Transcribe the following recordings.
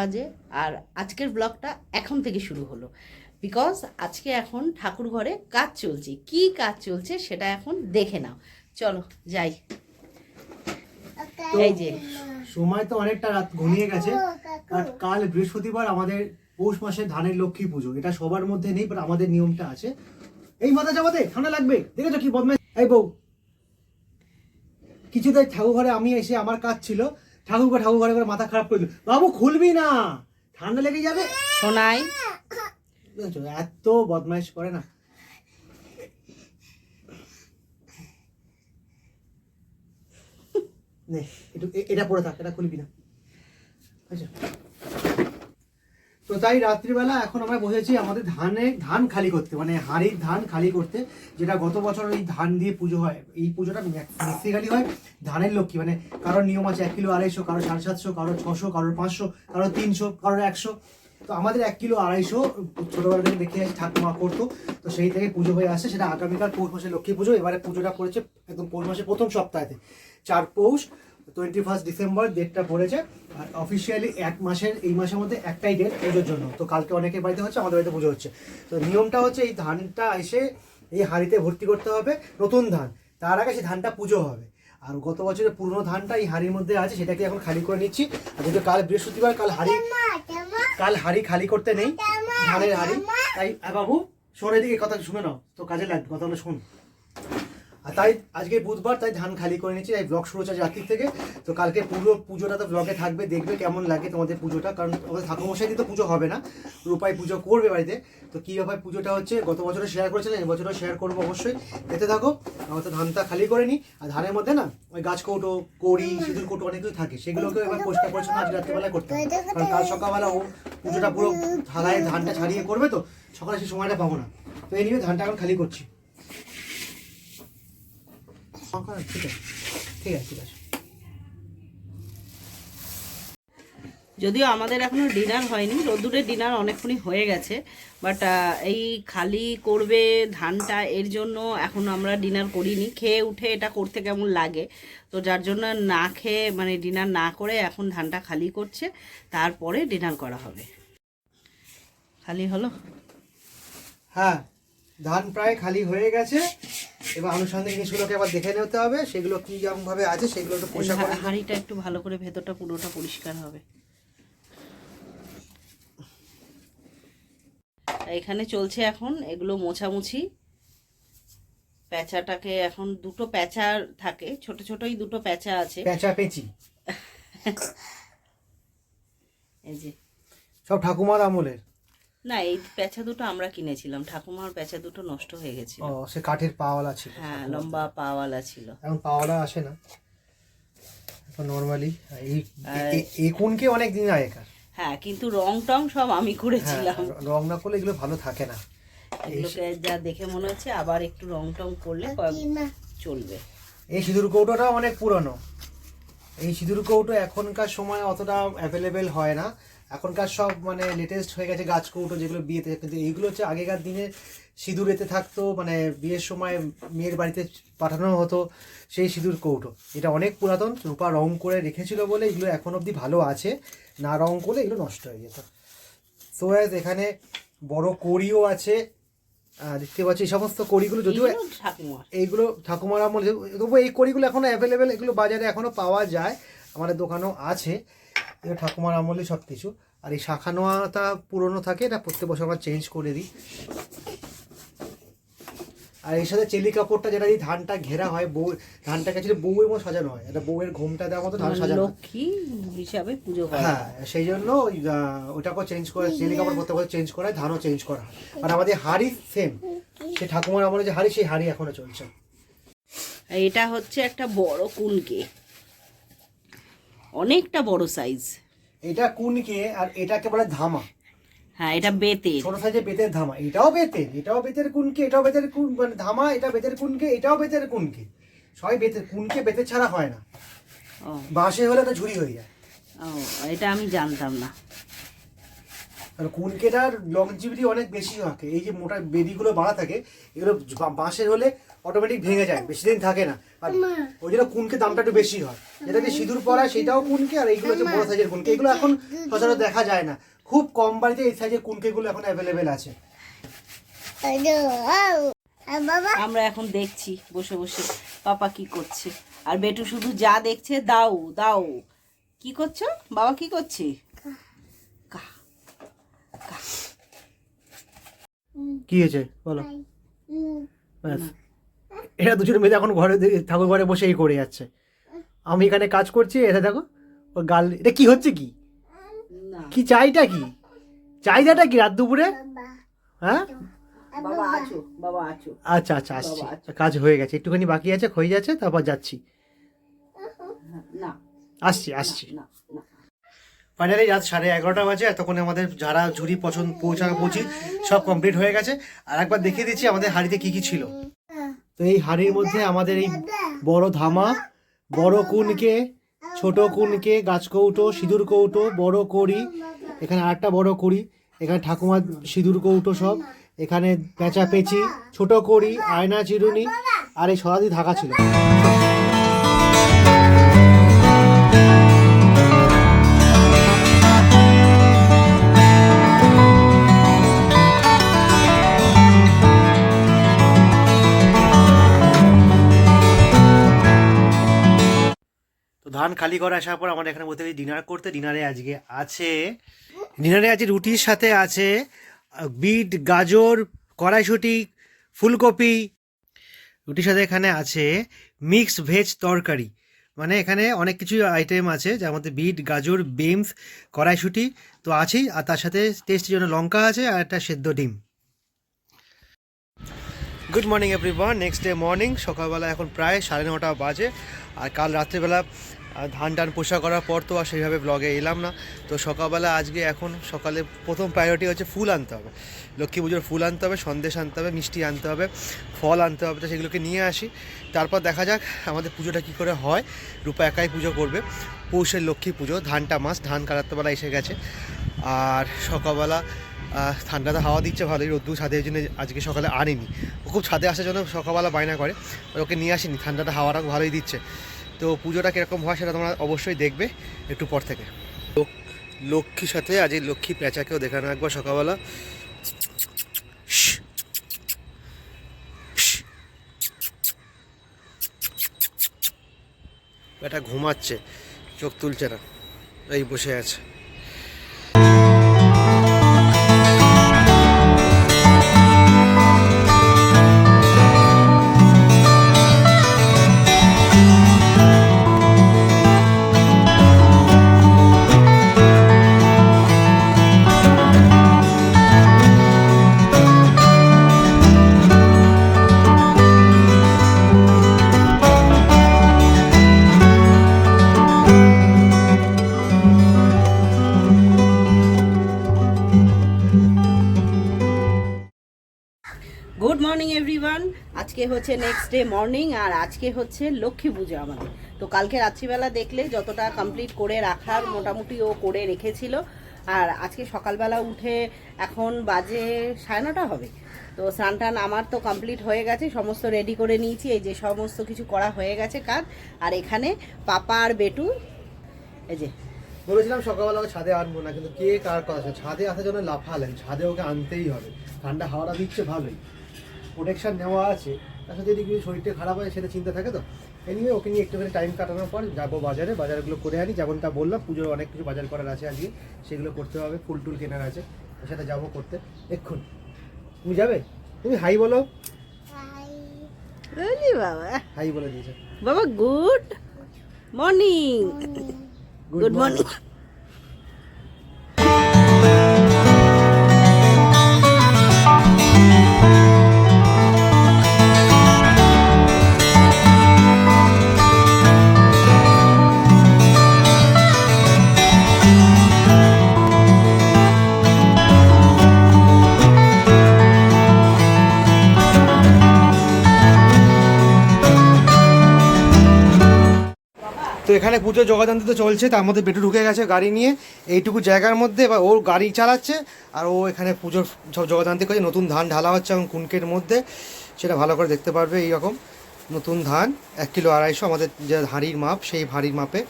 বাজে আর আজকের ব্লগটা এখন থেকে শুরু হলো। বিকজ আজকে এখন ঠাকুর ঘরে কাজ চলছে। কি কাজ চলছে সেটা এখন দেখে নাও। চলো যাই। এই যে। সময় তো অনেকটা রাত ঘনিয়ে গেছে আর কাল বৃহস্পতিবার আমাদের পৌষ মাসে ধানের লক্ষ্মী পুজো। এটা সবার মধ্যে নেই বাট আমাদের নিয়মটা আছে। এই মাথা চাপাতে ঠান্ডা লাগবে। দেখেছ কি বদমাই এই বউ। কিছুতেই ঠাকুর ঘরে আমি এসে আমার কাজ ছিল। ঠাকুর ঠাকুর ঘরে করে মাথা খারাপ করে দিল। বাবু খুলবি না। ঠান্ডা লেগে যাবে? শোনাই। এত বদমাইশ করে না। নে এটা পড়ে থাক এটা খুলবি না। আচ্ছা তো তাই রাত্রিবেলা এখন আমরা বসেছি আমাদের ধানে, ধান খালি করতে মানে হাঁড়ির ধান খালি করতে, যেটা গত বছর ওই ধান দিয়ে পুজো হয়। এই পুজোটা বেসিক্যালি হয় ধানের লক্ষ্মী মানে কারোর নিয়ম আছে এক কিলো আড়াইশো কারও সাড়ে সাতশো কারও ছশো, কারোর পাঁচশো কারও তিনশো, কারোর একশো। তো আমাদের এক কিলো আড়াইশো ছোটবেলা থেকে দেখে আসি, ঠাকুমা করতো। তো সেই থেকে পুজো হয়ে আসে, সেটা আগামীকাল পৌষ মাসে লক্ষ্মী পুজো। এবারে পুজোটা পড়েছে একদম পৌষ মাসের প্রথম সপ্তাহেতে। চার পৌষ টোয়েন্টি ফার্স্ট ডিসেম্বর ডেটটা পড়েছে। আর অফিসিয়ালি এক মাসের, এই মাসের মধ্যে একটাই ডেট পুজোর জন্য। তো কালকে অনেকের বাড়িতে হচ্ছে, আমাদের বাড়িতে পুজো হচ্ছে। তো নিয়মটা হচ্ছে এই ধানটা এসে এই হাঁড়িতে ভর্তি করতে হবে, নতুন ধান। তার আগে সেই ধানটা পুজো হবে। আর গত বছরের পুরনো ধানটা এই হাঁড়ির মধ্যে আছে, সেটাকে এখন খালি করে নিচ্ছি। আর যেহেতু কাল বৃহস্পতিবার, কাল হাঁড়ি কাল হাঁড়ি খালি করতে নেই, ধানের হাঁড়ি। তাই বাবু, শোন এদিকে কথা শুনে নাও তো কাজে লাগবে, কথাগুলো শোন। আর তাই আজকে বুধবার তাই ধান খালি করে নিচ্ছি তাই ব্লগ শুরু হচ্ছে রাত্রির থেকে। তো কালকে পুরো পুজোটা তো ব্লগে থাকবে, দেখবে কেমন লাগে তোমাদের পুজোটা, কারণ আমাদের ঠাকুরমশাই দিয়ে তো পুজো হবে না, রূপাই পুজো করবে বাড়িতে। তো কী ব্যাপার পুজোটা হচ্ছে, গত বছরে শেয়ার করেছিলেন এবছরও শেয়ার করব অবশ্যই। দেখতে থাকো, আমার তো ধানটা খালি করে নিই, আর ধানের মধ্যে না, ওই গাছ কৌটো, কড়ি, সিঁদুর কৌটো অনেক কিছু থাকে সেগুলোকে এবার পরিষ্কার পরিচ্ছন্ন আজ রাত্রিবেলায় করতে হবে। কারণ কাল সকালবেলা ও পুজোটা পুরো থালায় ধানটা ছাড়িয়ে করবে তো, সকালে সেই সময়টা পাবো না। তো এই নিয়ে ধানটা এখন খালি করছি। ঠিক আছে? ঠিক আছে ঠিক আছে। যদিও আমাদের এখনও ডিনার হয়নি রোদ্দুরের ডিনার অনেকক্ষণই হয়ে গেছে বাট এই খালি করবে ধানটা এর জন্য এখন আমরা ডিনার করিনি। খেয়ে উঠে এটা করতে কেমন লাগে? তো যার জন্য না খেয়ে মানে ডিনার না করে এখন ধানটা খালি করছে তারপরে ডিনার করা হবে। খালি হলো? হ্যাঁ ধান প্রায় খালি হয়ে গেছে। এবার আনুষঙ্গিক জিনিসগুলোকে আবার দেখে নিতে হবে সেগুলো কি ভাবে আছে সেগুলো একটু পরিষ্কার করে হা- হাঁড়িটা একটু ভালো করে ভেতরটা পুরোটা পরিষ্কার হবে। এখানে চলছে এখন এগুলো মোছামুছি। প্যাঁচাটাকে এখন দুটো প্যাঁচা থাকে ছোট ছোটই দুটো প্যাঁচা আছে। পেঁচা পেঁচি। এই যে। সব ঠাকুমার আমলের। না এই প্যাঁচা দুটো আমরা কিনেছিলাম। ঠাকুমার প্যাঁচা দুটো নষ্ট হয়ে গেছিল। ও সে কাঠের পাওয়ালা ছিল হ্যাঁ লম্বা পাওয়ালা ছিল এখন পাওয়ালা আসে না। এখন নর্মালি এই কোনকে অনেক দিন আগেকার। হ্যাঁ কিন্তু রং টং সব আমি হ্যাঁ করেছিলাম রং না করলে এগুলো ভালো থাকে না। এগুলোকে যা দেখে মনে হচ্ছে আবার একটু রং টং করলে চলবে। এই সিঁদুর কৌটোটাও অনেক পুরনো। এই সিঁদুর কৌটো এখনকার সময় অতটা অ্যাভেলেবেল হয় না। এখনকার সব মানে লেটেস্ট হয়ে গেছে গাছ কৌটো যেগুলো বিয়েতে কিন্তু এইগুলো হচ্ছে আগেকার দিনে সিঁদুর এতে থাকতো মানে বিয়ের সময় মেয়ের বাড়িতে পাঠানো হতো সেই সিঁদুর কৌটো। এটা অনেক পুরাতন রূপা রং করে রেখেছিল বলে এগুলো এখন অবধি ভালো আছে না রং করলে এগুলো নষ্ট হয়ে যেত। সো অ্যাজ এখানে বড় কড়িও আছে দেখতে পাচ্ছি এই সমস্ত কড়িগুলো যদিও এইগুলো ঠাকুমার। আমল তবু এই কড়িগুলো এখনও অ্যাভেলেবেল এগুলো বাজারে এখনও পাওয়া যায় আমাদের দোকানেও আছে। এগুলো ঠাকুমার আমলে সব কিছু আর এই শাখা নোয়াটা পুরনো থাকে এটা প্রত্যেক বছর আমরা চেঞ্জ করে দিই। আর এর সাথে চেলি কাপড়টা যেটা দিয়ে ধানটা ঘেরা হয় বউ ধানটাকে ছিল বউয়ের মতো সাজানো হয়। এটা বউয়ের ঘোমটা দেওয়ার মতো ধান সাজানো। লক্ষ্মী হিসাবে পুজো করা হ্যাঁ সেই জন্য ওটাকেও চেঞ্জ করে চেলি কাপড় প্রত্যেক বছর চেঞ্জ করা হয় ধানও চেঞ্জ করা হয়। আর আমাদের হাড়ি সেম সেই ঠাকুমার আমলে যে হাড়ি সেই হাড়ি এখনও চলছে। এটা হচ্ছে একটা বড় কুনকে অনেকটা বড় সাইজ এটা কুনকে আর এটাকে বলে ধামা। হ্যাঁ এটা বেতে ছোট সাইজে বেতের ধামা। এটাও বেতের এটাও বেতের কুনকে এটাও বেতের কুন মানে ধামা এটা বেতের কুনকে এটাও বেতের কুনকে। সবাই বেতের কুনকে বেতের ছাড়া হয় না। বাঁশে হলে তো ঝুড়ি হয়ে যায়। ও এটা আমি জানতাম না। আর কুনকেটার লংজিভিটি অনেক বেশি থাকে। এই যে মোটা বেদিগুলো বাড়া থাকে এগুলো বাঁশের হলে অটোমেটিক ভেঙে যায় বেশি দিন থাকে না। আর ওই জন্য কুনকে দামটা একটু বেশি হয়। যেটা দিয়ে সিঁদুর পরা সেটাও কুনকে আর এইগুলো হচ্ছে বড় সাইজের কুনকে। এগুলো এখন সচরাচর দেখা যায় না। খুব কম বাড়িতে এই সাইজের কুনকেগুলো এখন অ্যাভেলেবেল আছে। বাবা। আমরা এখন দেখছি বসে বসে পাপা কি করছে। আর বেটু শুধু যা দেখছে দাও দাও। কি করছ? বাবা কি করছে? কা। কা কি। হয়েছে? বলো। ব্যাস। এরা দুজন মেয়ে এখন ঘরে ঠাকুর ঘরে বসে এই করে যাচ্ছে। আমি এখানে কাজ করছি এটা দেখো ওর গাল এটা কি হচ্ছে কি? কি চাইটা কি? চাহিদাটা কি রাত দুপুরে? হ্যাঁ? বাবা আছো বাবা আছো। আচ্ছা আচ্ছা আসছি। কাজ হয়ে গেছে একটুখানি বাকি আছে হয়ে যাচ্ছে তারপর যাচ্ছি। আসছি আসছি। ফাইনালি রাত সাড়ে এগারোটা বাজে এতক্ষণে আমাদের যারা ঝুড়ি পছন্দ পৌঁছা পৌঁছি সব কমপ্লিট হয়ে গেছে। আর একবার দেখিয়ে দিচ্ছি আমাদের হাড়িতে কি কি ছিল। তো এই হাড়ির মধ্যে আমাদের এই বড় ধামা, বড় কুনকে, ছোট কুনকে গাছ কৌটো সিঁদুর কৌটো বড় করি এখানে আটটা বড় করি এখানে ঠাকুমার সিঁদুর কৌটো সব, এখানে পেঁচা পেঁচি, ছোট করি আয়না চিরুনি আর এই সরাদি ঢাকা ছিল। ধান খালি করে আসার পর আমরা এখানে বলতে ডিনার করতে ডিনারে আজকে আছে ডিনারে আজকে রুটির সাথে আছে বিট, গাজর, কড়াইশুটি, ফুলকপি। রুটির সাথে এখানে আছে মিক্স ভেজ তরকারি। মানে এখানে অনেক কিছু আইটেম আছে, যার মধ্যে বিট, গাজর বিমস কড়াইশুটি তো আছেই, আর তার সাথে টেস্টের জন্য লঙ্কা আছে আর একটা সেদ্ধ ডিম। Good morning everyone next day morning সকালবেলা এখন প্রায় সাড়ে নটা বাজে, আর কাল রাত্রেবেলা ধান টান পোষা করার পর তো আর সেইভাবে ব্লগে এলাম না। তো সকালবেলা আজকে এখন সকালে প্রথম প্রায়োরিটি হচ্ছে ফুল আনতে হবে। লক্ষ্মী পুজোর ফুল আনতে হবে সন্দেশ আনতে হবে মিষ্টি আনতে হবে ফল আনতে হবে তো সেগুলোকে নিয়ে আসি। তারপর দেখা যাক আমাদের পুজোটা কী করে হয়। রূপা একাই পুজো করবে। পৌষের লক্ষ্মী পুজো ধানটা মাস ধান কাটাত্তবেলা এসে গেছে। আর সকালবেলা আহ, ঠান্ডাতে হাওয়া দিচ্ছে ভালোই রোদ্দুর ছাদে এই জন্য আজকে সকালে আনিনি। ও খুব ছাদে আসার জন্য সকালবেলা বায়না করে ওকে নিয়ে আসিনি ঠান্ডাটা হাওয়াটা ভালোই দিচ্ছে। তো পুজোটা কীরকম হয় সেটা তোমরা অবশ্যই দেখবে একটু পর থেকে। লোক- লক্ষ্মীর সাথে, আজ এই লক্ষ্মী পেঁচাকেও দেখানো একবার সকালবেলা। এটা ঘুমাচ্ছে, চোখ তুলছে না, এই বসে আছে। হচ্ছে নেক্সট ডে মর্নিং আর আজকে হচ্ছে লক্ষ্মী পুজো আমাদের। তো কালকে রাত্রিবেলা দেখলে যতটা কমপ্লিট করে রাখার মোটামুটি ও করে রেখেছিল। আর আজকে সকালবেলা উঠে এখন বাজে সাড়ে নটা হবে। তো স্নান টান আমার তো কমপ্লিট হয়ে গেছে, সমস্ত রেডি করে নিয়েছি। এই যে সমস্ত কিছু করা হয়ে গেছে কাজ। আর এখানে পাপা আর বেটু, এই যে। বলেছিলাম সকালবেলা ছাদে আনব না, কিন্তু কে কার কথা ছাদে আসার জন্য লাফালেন, ছাদে ওকে আনতেই হবে। ঠান্ডা হাওয়াটা দিচ্ছে ভালোই। প্রোটেকশন নেওয়া আছে। তার সাথে যদি কিছু শরীরটা খারাপ হয় সেটা চিন্তা থাকে তো? এনিওয়ে ওকে নিয়ে একটুখানি টাইম কাটানোর পর যাব বাজারে। বাজারগুলো করে আনি যেমনটা বললাম পুজোর অনেক কিছু বাজার করার আছে আজকে। সেগুলো করতে হবে ফুল টুল কেনার আছে। সাথে যাব করতে। এক্ষুনি। তুমি যাবে? তুমি হাই বলো। বাবা। হাই বলে দিয়েছে। বাবা গুড মর্নিং গুড মর্নিং এখানে পুজো জগাদান্তি তো চলছে, তার মধ্যে বেটু ঢুকে গেছে গাড়ি নিয়ে। এইটুকু জায়গার মধ্যে এবার ওর গাড়ি চালাচ্ছে আর ও এখানে পুজোর সব জগাদান্তি করে নতুন ধান ঢালা হচ্ছে এবং কুনকের মধ্যে। সেটা ভালো করে দেখতে পারবে এই রকম নতুন ধান, এক কিলো আড়াইশো, আমাদের যে হাঁড়ির মাপ, সেই হাঁড়ির মাপে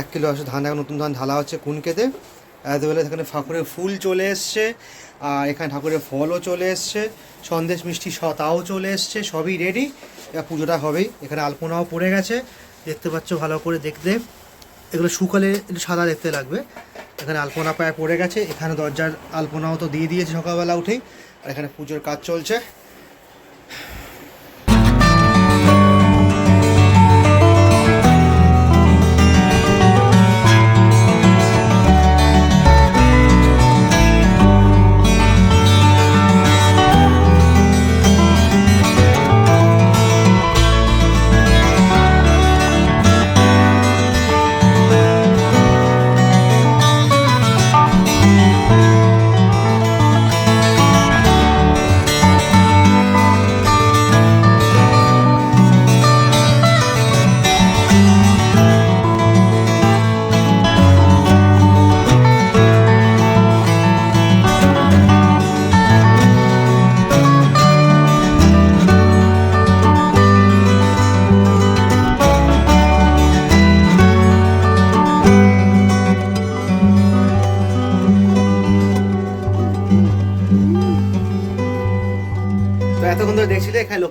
এক কিলো আসে ধান এখন নতুন ধান ঢালা হচ্ছে কুনকেতে এতবেলা এখানে ঠাকুরের ফুল চলে এসছে, আর এখানে ঠাকুরের ফলও চলে এসছে, সন্দেশ মিষ্টি তাও চলে এসছে, সবই রেডি পুজোটা হবেই। এখানে আলপনাও পড়ে গেছে। দেখতে পাচ্ছ, ভালো করে দেখতে। এগুলো শুকালে একটু সাদা দেখতে লাগবে। এখানে আলপনা পায়ে পড়ে গেছে। এখানে দরজার আলপনাও তো দিয়ে দিয়েছে সকালবেলা উঠেই। আর এখানে পুজোর কাজ চলছে।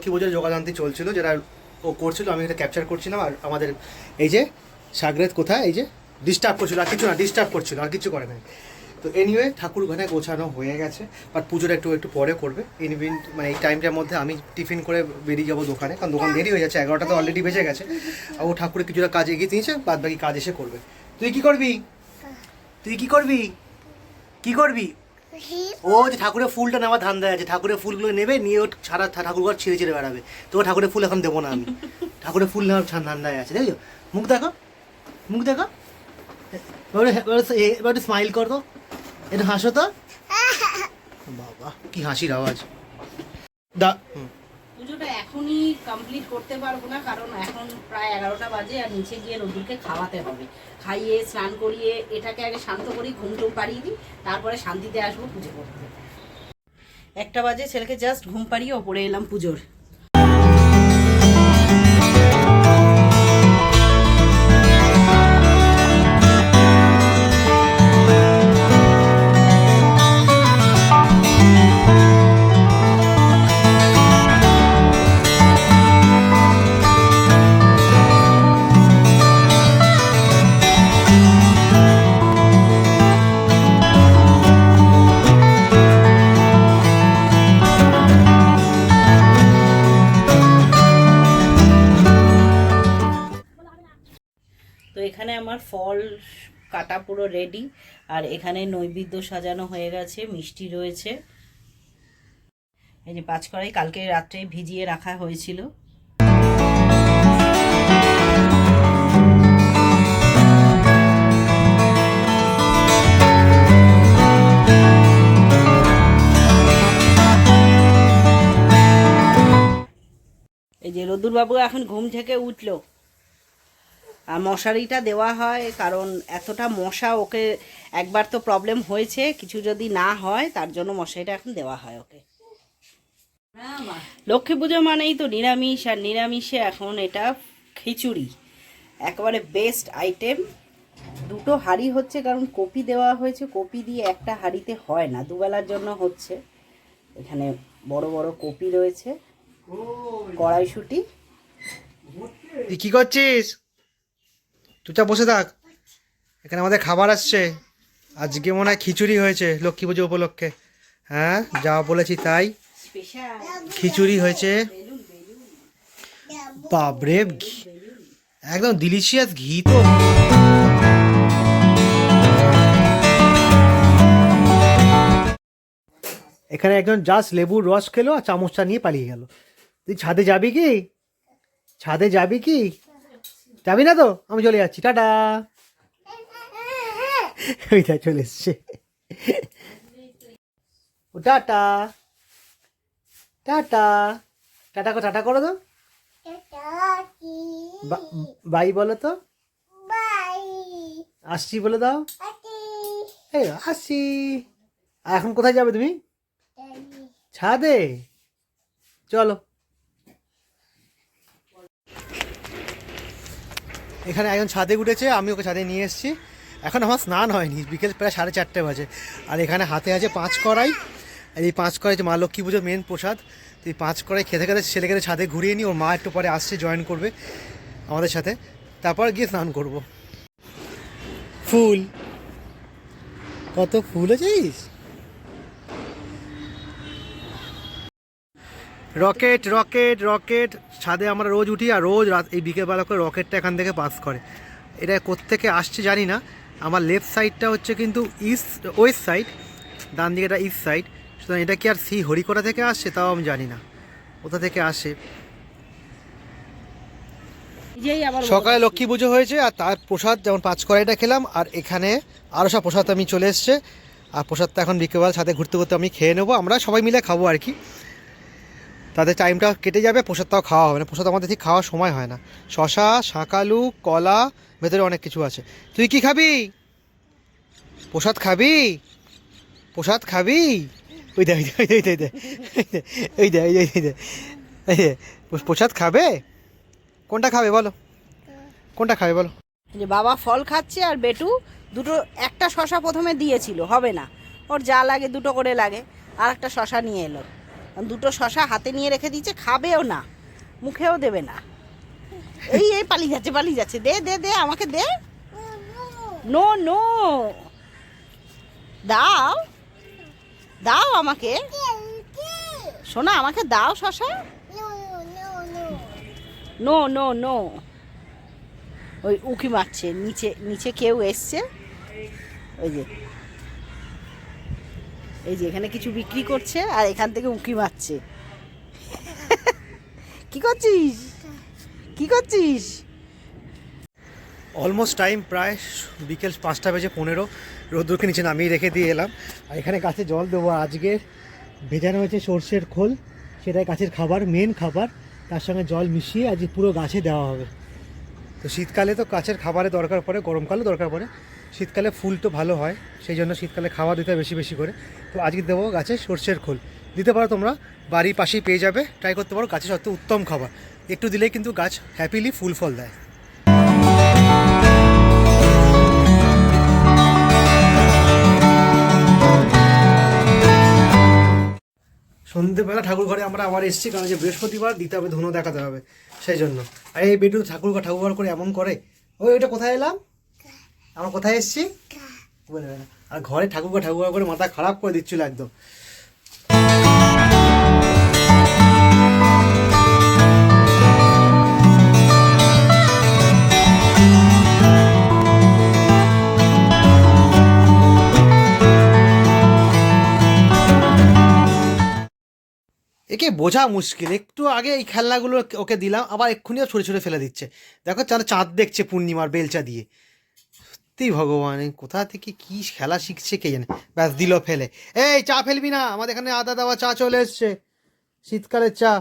লক্ষ্মী পুজোর যোগাযান্তি চলছিল, যেটা ও করছিল, আমি এটা ক্যাপচার করছিলাম, আর আমাদের এই যে সাগরেত কোথায়, এই যে ডিস্টার্ব করছিল, আর কিছু না ডিস্টার্ব করছিল, আর কিছু করে নাই। তো এনিওয়ে ঠাকুর ঘরে গোছানো হয়ে গেছে বাট পুজোটা একটু একটু পরে করবে। ইনভিন মানে এই টাইমটার মধ্যে আমি টিফিন করে বেরিয়ে যাব দোকানে, কারণ দোকান দেরি হয়ে যাচ্ছে, এগারোটা তো অলরেডি বেজে গেছে। আর ও ঠাকুরের কিছুটা কাজ এগিয়ে দিয়েছে বাদ বাকি কাজ এসে করবে। তুই কি করবি? তুই কি করবি? কি করবি? ও যে ঠাকুরের ফুলটা নেওয়ার ধান দেয় আছে, ঠাকুরের ফুলগুলো নেবে, নিয়ে ও সারা থা- ঠাকুর ঘর ছিঁড়ে ছিঁড়ে বেড়াবে। তো ঠাকুরের ফুল এখন দেবো না আমি। ঠাকুরের ফুল নেওয়ার ধান্দায় আছে দেখো মুখ দেখো মুখ দেখো। এবার একটু স্মাইল কর তো। একটু হাসো তো। বাবা, কি হাসির আওয়াজ। দা হুম। পুজোটা এখনই কমপ্লিট করতে পারব না, কারণ এখন প্রায় এগারোটা বাজে আর নিচে গিয়ে রোদুরকে খাওয়াতে হবে। খাইয়ে, স্নান করিয়ে, এটাকে আগে শান্ত করি, ঘুম টুম পাড়িয়ে দিই, তারপরে শান্তিতে আসব পুজো করতে। একটা বাজে, ছেলেকে জাস্ট ঘুম পাড়িয়ে ওপরে এলাম পুজোর। তো এখানে আমার ফল কাটা পুরো রেডি আর এখানে নৈবেদ্য সাজানো হয়ে গেছে, মিষ্টি রয়েছে। এই যে পাঁচ কড়াই কালকে রাত্রে ভিজিয়ে রাখা হয়েছিল। এই যে রদুর বাবু এখন ঘুম থেকে উঠল। মশারিটা দেওয়া হয় কারণ এতটা মশা ওকে একবার তো প্রবলেম হয়েছে কিছু যদি না হয় তার জন্য মশারিটা এখন দেওয়া হয় ওকে। লক্ষ্মী পুজো মানেই তো নিরামিষ আর নিরামিষে এখন এটা খিচুড়ি একেবারে বেস্ট আইটেম দুটো হাঁড়ি হচ্ছে কারণ কপি দেওয়া হয়েছে কপি দিয়ে একটা হাঁড়িতে হয় না দুবেলার জন্য হচ্ছে। এখানে বড় বড় কপি রয়েছে কড়াইশুটি। তুই কি করছিস? চুপচাপ বসে থাক। এখানে আমাদের খাবার আসছে। আজকে মনে হয় খিচুড়ি হয়েছে লক্ষ্মী পুজো উপলক্ষে। হ্যাঁ যা বলেছি তাই। খিচুড়ি হয়েছে। বাবরে একদম ডিলিশিয়াস ঘি তো। এখানে একজন জাস্ট লেবুর রস খেলো আর চামচটা নিয়ে পালিয়ে গেল। তুই ছাদে যাবি কি? ছাদে যাবি কি? যাবি না তো? আমি চলে যাচ্ছি, টাটা। ওইটা চলে এসছে। ও, টাটা। টাটা। টাটা টাটা করো তো। বাই বলো তো। আসছি বলে দাও। এই, আসছি। এখন কোথায় যাবে তুমি? ছাদে। চলো। এখানে একজন ছাদে উঠেছে, আমি ওকে ছাদে নিয়ে এসেছি। এখন আমার স্নান হয়নি, বিকেল প্রায় সাড়ে চারটে বাজে। আর এখানে হাতে আছে পাঁচ কড়াই। আর এই পাঁচ কড়াই যে মা লক্ষ্মী পুজোর মেন প্রসাদ। তো এই পাঁচ কড়াই খেতে খেতে ছেলেকে ছাদে ঘুরিয়ে নিই ওর মা একটু পরে আসছে, জয়েন করবে আমাদের সাথে। তারপর গিয়ে স্নান করব। ফুল। কত ফুল আছিস রকেট রকেট রকেট। ছাদে আমরা রোজ উঠি আর রোজ রাত এই বিকেলবেলা করে রকেটটা এখান থেকে পাস করে। এটা কোত্থেকে আসছে জানি না। আমার লেফট সাইডটা হচ্ছে কিন্তু ইস্ট ওয়েস্ট সাইড ডান দিকেটা ইস্ট সাইড সুতরাং এটা কি আর সি হরিকোটা থেকে আসছে তাও আমি জানি না। কোথা থেকে আসে? সকালে লক্ষ্মী পুজো হয়েছে আর তার প্রসাদ যেমন পাঁচ কড়াইটা খেলাম আর এখানে আরও সব প্রসাদ আমি চলে এসছে। আর প্রসাদটা এখন বিকেলবেলা সাথে ঘুরতে ঘুরতে আমি খেয়ে নেব। আমরা সবাই মিলে খাব আর কি। তাদের টাইমটা কেটে যাবে, প্রসাদটাও খাওয়া হবে না। প্রসাদ আমাদের ঠিক খাওয়ার সময় হয় না। শশা, শাঁকালু, কলা, ভেতরে অনেক কিছু আছে। তুই কি খাবি? প্রসাদ খাবি? প্রসাদ খাবি? ওই দে ওই দে ওই দে ওই দে ওই দে ওই দে এই দে প্রসাদ খাবে? কোনটা খাবে বলো? কোনটা খাবে বলো? যে বাবা ফল খাচ্ছে আর বেটু দুটো, একটা শশা প্রথমে দিয়েছিল, হবে না। ওর যা লাগে দুটো করে লাগে আর একটা শশা নিয়ে এলো। দুটো শশা হাতে নিয়ে রেখে দিয়েছে, খাবেও না, মুখেও দেবে না। এই এই পালিয়ে যাচ্ছে পালিয়ে যাচ্ছে, দে দে দে, আমাকে দে। No no. দাও দাও আমাকে। শোনা আমাকে দাও শশা। No no no. ওই উকি মারছে, নিচে নিচে কেউ এসছে। ওই যে এই যে এখানে কিছু বিক্রি করছে আর এখান থেকে উকি মারছে। কি করছিস? কি করছিস? অলমোস্ট টাইম প্রায় বিকেল পাঁচটা বেজে পনেরো। রোদ্দুরকে নিচে নামিয়ে রেখে দিয়ে এলাম। আর এখানে গাছে জল দেবো। আজকে ভেজানো হয়েছে সর্ষের খোল। সেটাই গাছের খাবার মেন খাবার। তার সঙ্গে জল মিশিয়ে আজকে পুরো গাছে দেওয়া হবে। তো শীতকালে তো গাছের খাবারে দরকার পড়ে গরমকালে দরকার পড়ে। শীতকালে ফুল তো ভালো হয়, সেই জন্য শীতকালে খাওয়া দিতে বেশি বেশি করে। তো আজকে দেবো গাছে সর্ষের খোল। দিতে পারো তোমরা, বাড়ির পাশেই পেয়ে যাবে। ট্রাই করতে পারো গাছের সত্যি উত্তম খাবার। একটু দিলেই কিন্তু গাছ হ্যাপিলি ফুল ফল দেয়। সন্ধ্যেবেলা ঠাকুর ঘরে আমরা আবার এসেছি, কারণ যে বৃহস্পতিবার, দিতে হবে ধুনো দেখাতে হবে, সেই জন্য। আর এই বেটু ঠাকুর ঠাকুর করে এমন করে। ওই ওইটা কোথায় এলাম? আমরা কোথায় এসছি? না আর ঘরে ঠাকুর ঠাকুর করে মাথা খারাপ করে দিচ্ছিল একদম। একে বোঝা মুশকিল। একটু আগে এই খেলনাগুলো ওকে- দিলাম, আবার এক্ষুনিও ছুঁড়ে ছুঁড়ে ফেলে দিচ্ছে। দেখো চাঁদ চাঁদ দেখছে পূর্ণিমার বেলচা দিয়ে। সত্যি ভগবান কোথা থেকে কি খেলা শিখছে কে জানে? ব্যাস, দিল ফেলে। এই, চা ফেলবি না, আমাদের এখানে আদা দেওয়া চা চলে এসছে। শীতকালের চা।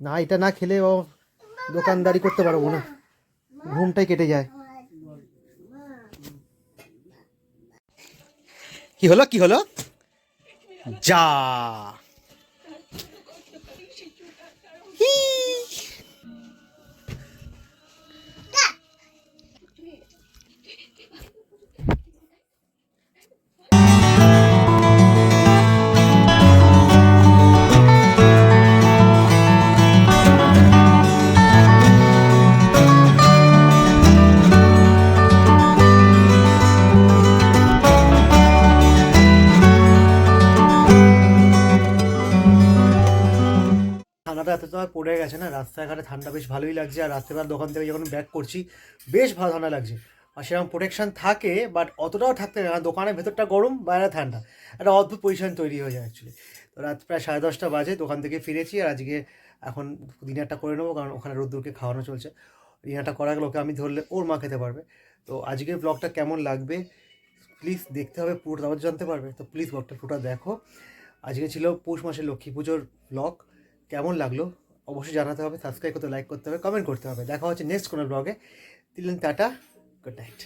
না, এটা না খেলে ও দোকানদারি করতে পারব না। ঘুমটাই কেটে যায়। কি হলো কি হলো? যা। রাস্তাঘাটে ঠান্ডা বেশ ভালোই লাগছে, আর রাত্রেবেলা দোকান থেকে যখন ব্যাক করছি, বেশ ভালো ঠান্ডা লাগছে। আর সেরকম প্রোটেকশান থাকে বাট অতটাও থাকতে না দোকানের ভেতরটা গরম, বাইরে ঠান্ডা। একটা অদ্ভুত পজিশন তৈরি হয়ে যায় অ্যাকচুয়ালি তো রাত প্রায় সাড়ে দশটা বাজে, দোকান থেকে ফিরেছি, আর আজকে এখন ডিনারটা করে নেব, কারণ ওখানে রোদ্দুরকে খাওয়ানো চলছে। ডিনারটা করা গেলে ওকে আমি ধরলে ওর মা খেতে পারবে। তো আজকের ব্লগটা কেমন লাগবে প্লিজ দেখতে হবে, পুরোটা তারপর জানতে পারবে। তো প্লিজ ব্লগটা পুরোটা দেখো। আজকে ছিল পৌষ মাসের লক্ষ্মী পুজোর ব্লগ কেমন লাগল? অবশ্যই জানাতে হবে সাবস্ক্রাইব করতে লাইক করতে হবে কমেন্ট করতে হবে। দেখা হচ্ছে নেক্সট কোনো ব্লগে দিলেন টাটা গুড নাইট